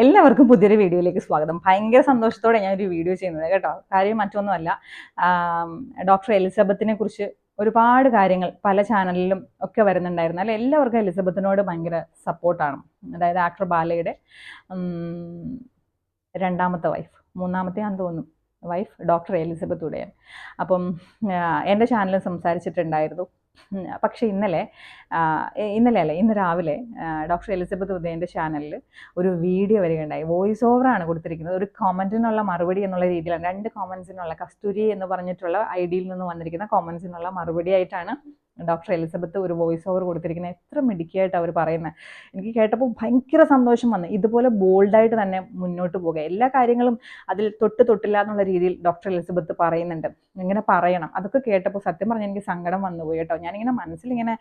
എല്ലാവർക്കും പുതിയൊരു വീഡിയോയിലേക്ക് സ്വാഗതം. ഭയങ്കര സന്തോഷത്തോടെ ഞാൻ ഒരു വീഡിയോ ചെയ്യുന്നത് കേട്ടോ. കാര്യം മറ്റൊന്നുമല്ല ഡോക്ടർ എലിസബത്തിനെ കുറിച്ച് ഒരുപാട് കാര്യങ്ങൾ പല ചാനലിലും ഒക്കെ വരുന്നുണ്ടായിരുന്നു. അല്ലെ? എല്ലാവർക്കും എലിസബത്തിനോട് ഭയങ്കര സപ്പോർട്ടാണ്. അതായത് ആക്ടർ ബാലയുടെ രണ്ടാമത്തെ വൈഫ് മൂന്നാമത്തെ ആണെന്ന് തോന്നുന്നു. വൈഫ് ഡോക്ടർ എലിസബത്ത് ഉടയൻ അപ്പം എന്റെ ചാനലിൽ സംസാരിച്ചിട്ടുണ്ടായിരുന്നു. പക്ഷേ ഇന്നലെ ഇന്നലെ അല്ലേ ഇന്ന് രാവിലെ ഡോക്ടർ എലിസബത്ത് ഉദയന്റെ ചാനലിൽ ഒരു വീഡിയോ വരികയുണ്ടായി. വോയിസ് ഓവറാണ് കൊടുത്തിരിക്കുന്നത്. ഒരു കോമന്റിനുള്ള മറുപടി എന്നുള്ള രീതിയിലാണ്. രണ്ട് കോമൻസിനുള്ള കസ്തൂരി എന്ന് പറഞ്ഞിട്ടുള്ള ഐ ഡിയിൽ നിന്ന് വന്നിരിക്കുന്ന കോമൻസിനുള്ള മറുപടി ആയിട്ടാണ് ഡോക്ടർ എലിസബത്ത് ഒരു വോയിസ് ഓവർ കൊടുത്തിരിക്കുന്നത് എത്ര മിടുക്കിയായിട്ട് അവർ പറയുന്നത് എനിക്ക് കേട്ടപ്പോൾ ഭയങ്കര സന്തോഷം വന്നു. ഇതുപോലെ ബോൾഡായിട്ട് തന്നെ മുന്നോട്ട് പോകുക എല്ലാ കാര്യങ്ങളും അതിൽ തൊട്ട് തൊട്ടില്ല എന്നുള്ള രീതിയിൽ ഡോക്ടർ എലിസബത്ത് പറയുന്നുണ്ട്. ഇങ്ങനെ പറയണം. അതൊക്കെ കേട്ടപ്പോൾ സത്യം പറഞ്ഞാൽ എനിക്ക് സങ്കടം വന്നുപോയി കേട്ടോ. ഞാനിങ്ങനെ മനസ്സിലിങ്ങനെ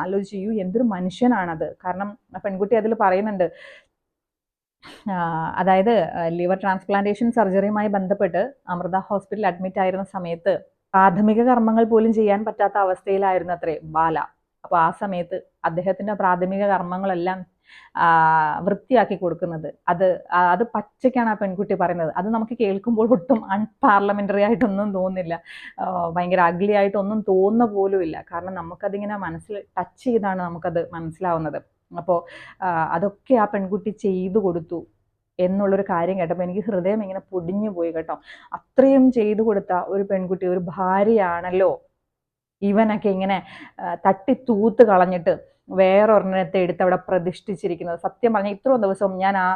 ആലോചിച്ചു "അയ്യോ, എന്തൊരു മനുഷ്യനാണത്? കാരണം ആ പെൺകുട്ടി അതിൽ പറയുന്നുണ്ട് അതായത് ലിവർ ട്രാൻസ്പ്ലാന്റേഷൻ സർജറിയുമായി ബന്ധപ്പെട്ട് അമൃത ഹോസ്പിറ്റലിൽ അഡ്മിറ്റ് ആയിരുന്ന സമയത്ത് പ്രാഥമിക കർമ്മങ്ങൾ പോലും ചെയ്യാൻ പറ്റാത്ത അവസ്ഥയിലായിരുന്നു അത്രേ ബാല. അപ്പോൾ ആ സമയത്ത് അദ്ദേഹത്തിന്റെ പ്രാഥമിക കർമ്മങ്ങളെല്ലാം വൃത്തിയാക്കി കൊടുക്കുന്നത്. അത് അത് പച്ചയ്ക്കാണ് ആ പെൺകുട്ടി പറയുന്നത്. അത് നമുക്ക് കേൾക്കുമ്പോൾ ഒട്ടും അൺപാർലമെന്ററി ആയിട്ടൊന്നും തോന്നില്ല ഭയങ്കര അഗ്ലി ആയിട്ടൊന്നും തോന്നുന്ന പോലും ഇല്ല കാരണം നമുക്കതിങ്ങനെ മനസ്സിൽ ടച്ച് ചെയ്താണ് നമുക്കത് മനസ്സിലാവുന്നത്. അപ്പോൾ അതൊക്കെ ആ പെൺകുട്ടി ചെയ്തു കൊടുത്തു. എന്നുള്ളൊരു കാര്യം കേട്ടപ്പോൾ എനിക്ക് ഹൃദയം ഇങ്ങനെ പൊടിഞ്ഞു പോയി കേട്ടോ. അത്രയും ചെയ്തു കൊടുത്ത ഒരു പെൺകുട്ടി ഒരു ഭാര്യയാണല്ലോ. ഇവനൊക്കെ ഇങ്ങനെ തട്ടി തൂത്ത് കളഞ്ഞിട്ട് വേറൊരെണ്ണത്തെ എടുത്ത് അവിടെ പ്രതിഷ്ഠിച്ചിരിക്കുന്നത്. സത്യം പറഞ്ഞാൽ ഇത്രയും ദിവസം ഞാൻ ആ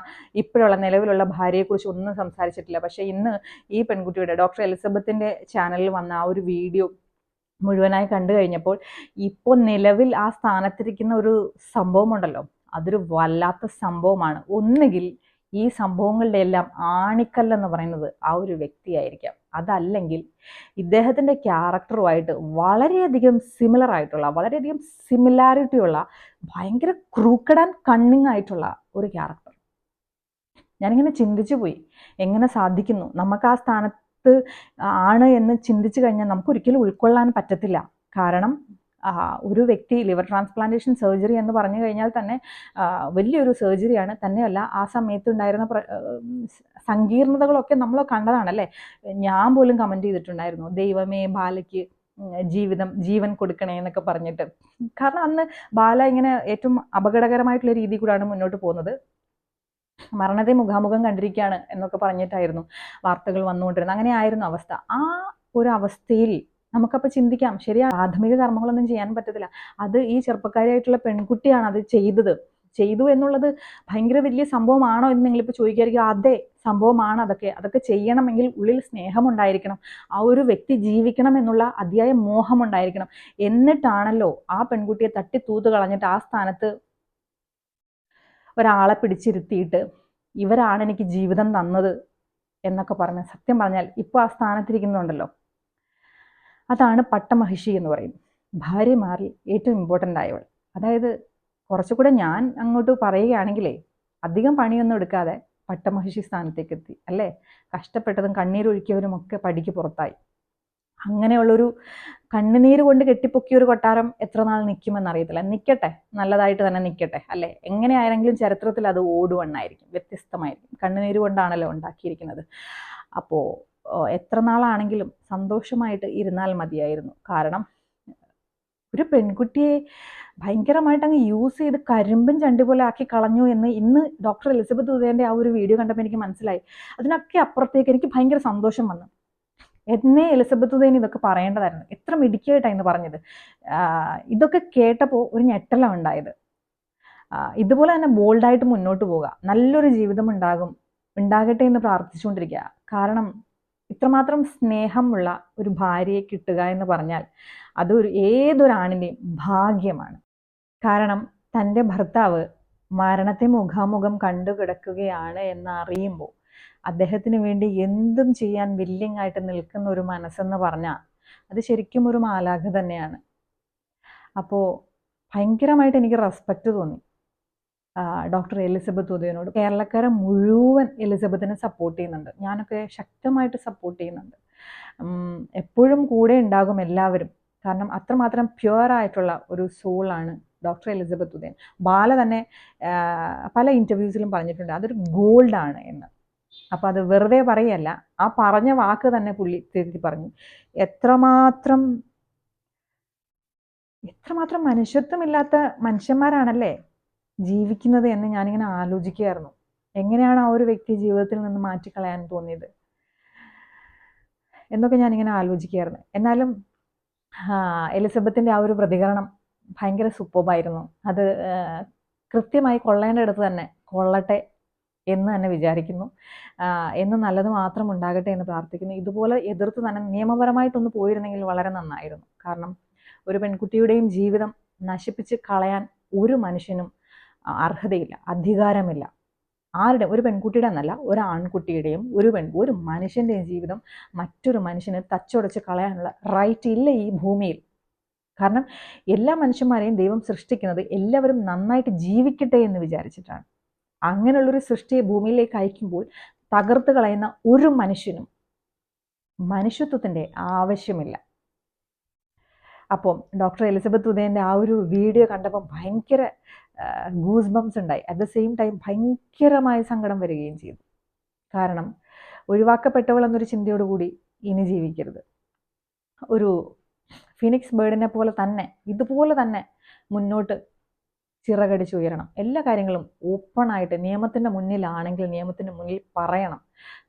ഇപ്പോഴുള്ള നിലവിലുള്ള ഭാര്യയെക്കുറിച്ച് ഒന്നും സംസാരിച്ചിട്ടില്ല. പക്ഷേ ഇന്ന് ഈ പെൺകുട്ടിയുടെ ഡോക്ടർ എലിസബത്തിന്റെ ചാനലിൽ വന്ന ആ ഒരു വീഡിയോ മുഴുവനായി കണ്ടു കഴിഞ്ഞപ്പോൾ ഇപ്പോൾ നിലവിൽ ആ സ്ഥാനത്തിരിക്കുന്ന ഒരു സംഭവമുണ്ടല്ലോ. അതൊരു വല്ലാത്ത സംഭവമാണ്. ഒന്നുകിൽ ഈ സംഭവങ്ങളുടെ എല്ലാം ആണിക്കല്ലെന്ന് പറയുന്നത് ആ ഒരു വ്യക്തിയായിരിക്കാം. അതല്ലെങ്കിൽ ഇദ്ദേഹത്തിന്റെ ക്യാരക്ടറുമായിട്ട് വളരെയധികം സിമിലർ ആയിട്ടുള്ള വളരെയധികം സിമിലാരിറ്റി ഉള്ള ഭയങ്കര ക്രൂക്കഡ് ആൻഡ് കണ്ണിങ് ആയിട്ടുള്ള ഒരു ക്യാരക്ടർ. ഞാനിങ്ങനെ ചിന്തിച്ചു പോയി. എങ്ങനെ സാധിക്കുന്നു? നമുക്ക് ആ സ്ഥാനത്ത് ആണ് എന്ന് ചിന്തിച്ചു കഴിഞ്ഞാൽ നമുക്ക് ഒരിക്കലും ഉൾക്കൊള്ളാൻ പറ്റത്തില്ല. കാരണം ഒരു വ്യക്തി ലിവർ ട്രാൻസ്പ്ലാന്റേഷൻ സർജറി എന്ന് പറഞ്ഞു കഴിഞ്ഞാൽ തന്നെ വലിയൊരു സർജറിയാണ്. തന്നെയല്ല ആ സമയത്ത് ഉണ്ടായിരുന്ന പ്ര- ആ, സങ്കീർണതകളൊക്കെ നമ്മൾ കണ്ടതാണല്ലേ? ഞാൻ പോലും കമന്റ് ചെയ്തിട്ടുണ്ടായിരുന്നു. ദൈവമേ ബാലയ്ക്ക് ജീവിതം ജീവൻ കൊടുക്കണേ എന്നൊക്കെ പറഞ്ഞിട്ട്. കാരണം അന്ന് ബാല ഇങ്ങനെ ഏറ്റവും അപകടകരമായിട്ടുള്ള രീതി കൂടാണ് മുന്നോട്ട് പോകുന്നത്. മരണത്തെ മുഖാമുഖം കണ്ടിരിക്കുകയാണ് എന്നൊക്കെ പറഞ്ഞിട്ടായിരുന്നു വാർത്തകൾ വന്നുകൊണ്ടിരുന്നത്. അങ്ങനെ ആയിരുന്നു അവസ്ഥ. ആ ഒരു അവസ്ഥയിൽ നമുക്കപ്പോൾ ചിന്തിക്കാം ശരിയാ പ്രാഥമിക കർമ്മങ്ങളൊന്നും ചെയ്യാൻ പറ്റത്തില്ല. അത് ഈ ചെറുപ്പക്കാരിയായിട്ടുള്ള പെൺകുട്ടിയാണ് അത് ചെയ്തത്. ചെയ്തു എന്നുള്ളത് ഭയങ്കര വലിയ സംഭവമാണോ എന്ന് നിങ്ങളിപ്പോൾ ചോദിക്കായിരിക്കും. അതെ സംഭവമാണ് അതൊക്കെ. അതൊക്കെ ചെയ്യണമെങ്കിൽ ഉള്ളിൽ സ്നേഹമുണ്ടായിരിക്കണം. ആ ഒരു വ്യക്തി ജീവിക്കണം എന്നുള്ള അതിയായ മോഹമുണ്ടായിരിക്കണം. എന്നിട്ടാണല്ലോ ആ പെൺകുട്ടിയെ തട്ടി തൂത്ത് കളഞ്ഞിട്ട് ആ സ്ഥാനത്ത് ഒരാളെ പിടിച്ചിരുത്തിയിട്ട് ഇവരാണ് എനിക്ക് ജീവിതം തന്നത് എന്നൊക്കെ പറഞ്ഞ്. സത്യം പറഞ്ഞാൽ ഇപ്പോൾ ആ സ്ഥാനത്തിരിക്കുന്നുണ്ടല്ലോ. അതാണ് പട്ടമഹിഷി എന്ന് പറയും ഭാര്യമാരിൽ ഏറ്റവും ഇമ്പോർട്ടന്റ് ആയവൾ. അതായത് കുറച്ചുകൂടെ ഞാൻ അങ്ങോട്ട് പറയുകയാണെങ്കിലേ അധികം പണിയൊന്നും എടുക്കാതെ പട്ടമഹിഷി സ്ഥാനത്തേക്ക് എത്തി. അല്ലേ? കഷ്ടപ്പെട്ടതും കണ്ണീരൊഴുക്കിയവരും ഒക്കെ പടിക്ക് പുറത്തായി. അങ്ങനെയുള്ളൊരു കണ്ണുനീര് കൊണ്ട് കെട്ടിപ്പൊക്കിയ ഒരു കൊട്ടാരം എത്ര നാൾ നിൽക്കുമെന്ന് അറിയത്തില്ല. നിൽക്കട്ടെ നല്ലതായിട്ട് തന്നെ നിൽക്കട്ടെ അല്ലേ? എങ്ങനെയാണെങ്കിലും ചരിത്രത്തിൽ അത് ഓടുവണ്ണായിരിക്കും വ്യത്യസ്തമായിരിക്കും. കണ്ണുനീര് കൊണ്ടാണല്ലോ ഉണ്ടാക്കിയിരിക്കുന്നത്. അപ്പോൾ എത്ര നാളാണെങ്കിലും സന്തോഷമായിട്ട് ഇരുന്നാൽ മതിയായിരുന്നു. കാരണം ഒരു പെൺകുട്ടിയെ ഭയങ്കരമായിട്ട് അങ്ങ് യൂസ് ചെയ്ത് കരിമ്പൻ ചണ്ടി പോലെ ആക്കി കളഞ്ഞു എന്ന് ഇന്ന് ഡോക്ടർ എലിസബത്ത് ഉദയന്റെ ആ ഒരു വീഡിയോ കണ്ടപ്പോൾ എനിക്ക് മനസ്സിലായി. അതിനൊക്കെ അപ്പുറത്തേക്ക് എനിക്ക് ഭയങ്കര സന്തോഷം വന്നു. എന്നെ എലിസബത്ത് ഉദയൻ ഇതൊക്കെ പറയേണ്ടതായിരുന്നു. എത്ര മിടുക്കിയായിട്ടാണ് ഇന്ന് പറഞ്ഞത്. ഇതൊക്കെ കേട്ടപ്പോൾ ഒരു ഞെട്ടലാണ് ഉണ്ടായത്. ഇതുപോലെ തന്നെ ബോൾഡായിട്ട് മുന്നോട്ട് പോവുക നല്ലൊരു ജീവിതം ഉണ്ടാകും ഉണ്ടാകട്ടെ എന്ന് പ്രാർത്ഥിച്ചുകൊണ്ടിരിക്കുക. കാരണം ഇത്രമാത്രം സ്നേഹമുള്ള ഒരു ഭാര്യയെ കിട്ടുക എന്ന് പറഞ്ഞാൽ അതൊരു ഏതൊരാണിന്റെയും ഭാഗ്യമാണ്. കാരണം തന്റെ ഭർത്താവ് മരണത്തെ മുഖാമുഖം കണ്ടു കിടക്കുകയാണ് എന്ന് അറിയുമ്പോൾ അദ്ദേഹത്തിന് വേണ്ടി എന്തും ചെയ്യാൻ വില്ലിങ് ആയിട്ട് നിൽക്കുന്ന ഒരു മനസ്സെന്ന് പറഞ്ഞാൽ അത് ശരിക്കും ഒരു മാലാഖ തന്നെയാണ്. അപ്പോൾ ഭയങ്കരമായിട്ട് എനിക്ക് റെസ്പെക്റ്റ് തോന്നി. ഡോക്ടർ എലിസബത്ത് ഉദയനോട്. കേരളക്കാരെ മുഴുവൻ എലിസബത്തിനെ സപ്പോർട്ട് ചെയ്യുന്നുണ്ട്. ഞാനൊക്കെ ശക്തമായിട്ട് സപ്പോർട്ട് ചെയ്യുന്നുണ്ട്. എപ്പോഴും കൂടെ ഉണ്ടാകും എല്ലാവരും. കാരണം അത്രമാത്രം പ്യുവർ ആയിട്ടുള്ള ഒരു സോളാണ് ഡോക്ടർ എലിസബത്ത് ഉദയൻ. ബാല തന്നെ പല ഇന്റർവ്യൂസിലും പറഞ്ഞിട്ടുണ്ട്. അതൊരു ഗോൾഡാണ് എന്ന്. അപ്പം അത് വെറുതെ പറയല്ല. ആ പറഞ്ഞ വാക്ക് തന്നെ പുള്ളി തിരുത്തി പറഞ്ഞു. എത്രമാത്രം എത്രമാത്രം മനുഷ്യത്വമില്ലാത്ത മനുഷ്യന്മാരാണല്ലേ? ജീവിക്കുന്നത് എന്ന് ഞാനിങ്ങനെ ആലോചിക്കുകയായിരുന്നു. എങ്ങനെയാണ് ആ ഒരു വ്യക്തി ജീവിതത്തിൽ നിന്ന് മാറ്റിക്കളയാൻ തോന്നിയത്? എന്നൊക്കെ ഞാനിങ്ങനെ ആലോചിക്കുകയായിരുന്നു. എന്നാലും എലിസബത്തിന്റെ ആ ഒരു പ്രതികരണം ഭയങ്കര സൂപ്പർബായിരുന്നു അത് കൃത്യമായി കൊള്ളേണ്ടടുത്ത് തന്നെ കൊള്ളട്ടെ എന്ന് തന്നെ വിചാരിക്കുന്നു. എന്ന് നല്ലത് മാത്രം ഉണ്ടാകട്ടെ എന്ന് പ്രാർത്ഥിക്കുന്നു. ഇതുപോലെ എതിർത്ത് തന്നെ നിയമപരമായിട്ടൊന്ന് പോയിരുന്നെങ്കിൽ വളരെ നന്നായിരുന്നു. കാരണം ഒരു പെൺകുട്ടിയുടെയും ജീവിതം നശിപ്പിച്ച് കളയാൻ ഒരു മനുഷ്യനും അർഹതയില്ല അധികാരമില്ല. ആരുടെ? ഒരു പെൺകുട്ടിയുടെ എന്നല്ല ഒരു ആൺകുട്ടിയുടെയും ഒരു പെൺ ഒരു മനുഷ്യന്റെയും ജീവിതം മറ്റൊരു മനുഷ്യന് തച്ചുടച്ച് കളയാനുള്ള റൈറ്റ് ഇല്ല ഈ ഭൂമിയിൽ. കാരണം എല്ലാ മനുഷ്യന്മാരെയും ദൈവം സൃഷ്ടിക്കുന്നത് എല്ലാവരും നന്നായിട്ട് ജീവിക്കട്ടെ എന്ന് വിചാരിച്ചിട്ടാണ്. അങ്ങനെയുള്ളൊരു സൃഷ്ടിയെ ഭൂമിയിലേക്ക് അയക്കുമ്പോൾ തകർത്ത് കളയുന്ന ഒരു മനുഷ്യനും മനുഷ്യത്വത്തിന്റെ ആവശ്യമില്ല. അപ്പം ഡോക്ടർ എലിസബത്ത് ഉദയന്റെ ആ ഒരു വീഡിയോ കണ്ടപ്പോൾ ഭയങ്കര ഗൂസ് ബംസ് ഉണ്ടായി. അറ്റ് ദ സെയിം ടൈം ഭയങ്കരമായ സങ്കടം വരികയും ചെയ്തു. കാരണം ഒഴിവാക്കപ്പെട്ടവൾ എന്നൊരു ചിന്തയോടുകൂടി ഇനി ജീവിക്കരുത്. ഒരു ഫിനിക്സ് ബേർഡിനെ പോലെ തന്നെ ഇതുപോലെ തന്നെ മുന്നോട്ട് ചിറകടിച്ച് ഉയരണം. എല്ലാ കാര്യങ്ങളും ഓപ്പണായിട്ട് നിയമത്തിന്റെ മുന്നിലാണെങ്കിൽ നിയമത്തിന്റെ മുന്നിൽ പറയണം.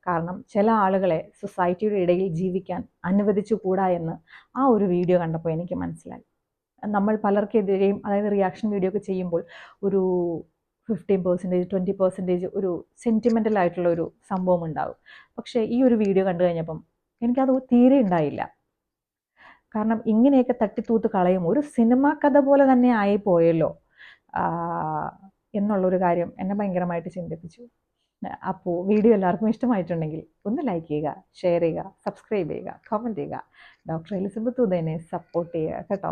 കാരണം ചില ആളുകളെ സൊസൈറ്റിയുടെ ഇടയിൽ ജീവിക്കാൻ അനുവദിച്ചുകൂടാ എന്ന് ആ ഒരു വീഡിയോ കണ്ടപ്പോൾ എനിക്ക് മനസ്സിലായി. നമ്മൾ പലർക്കെതിരെയും അതായത് റിയാക്ഷൻ വീഡിയോ ഒക്കെ ചെയ്യുമ്പോൾ ഒരു ഫിഫ്റ്റീൻ പെർസെന്റേജ് ട്വന്റി പെർസെന്റേജ് ഒരു സെന്റിമെന്റൽ ആയിട്ടുള്ള ഒരു സംഭവം ഉണ്ടാകും പക്ഷേ ഈ ഒരു വീഡിയോ കണ്ടു കഴിഞ്ഞപ്പം എനിക്കത് തീരെ ഉണ്ടായില്ല. കാരണം ഇങ്ങനെയൊക്കെ തട്ടിത്തൂത്ത് കളയും. ഒരു സിനിമ കഥ പോലെ തന്നെ ആയി പോയല്ലോ എന്നുള്ളൊരു കാര്യം എന്നെ ഭയങ്കരമായിട്ട് ചിന്തിപ്പിച്ചു. അപ്പോൾ വീഡിയോ എല്ലാവർക്കും ഇഷ്ടമായിട്ടുണ്ടെങ്കിൽ ഒന്ന് ലൈക്ക് ചെയ്യുക ഷെയർ ചെയ്യുക സബ്സ്ക്രൈബ് ചെയ്യുക കമന്റ് ചെയ്യുക. ഡോക്ടർ എലിസബത്ത് ഉദയനെ സപ്പോർട്ട് ചെയ്യുക കേട്ടോ.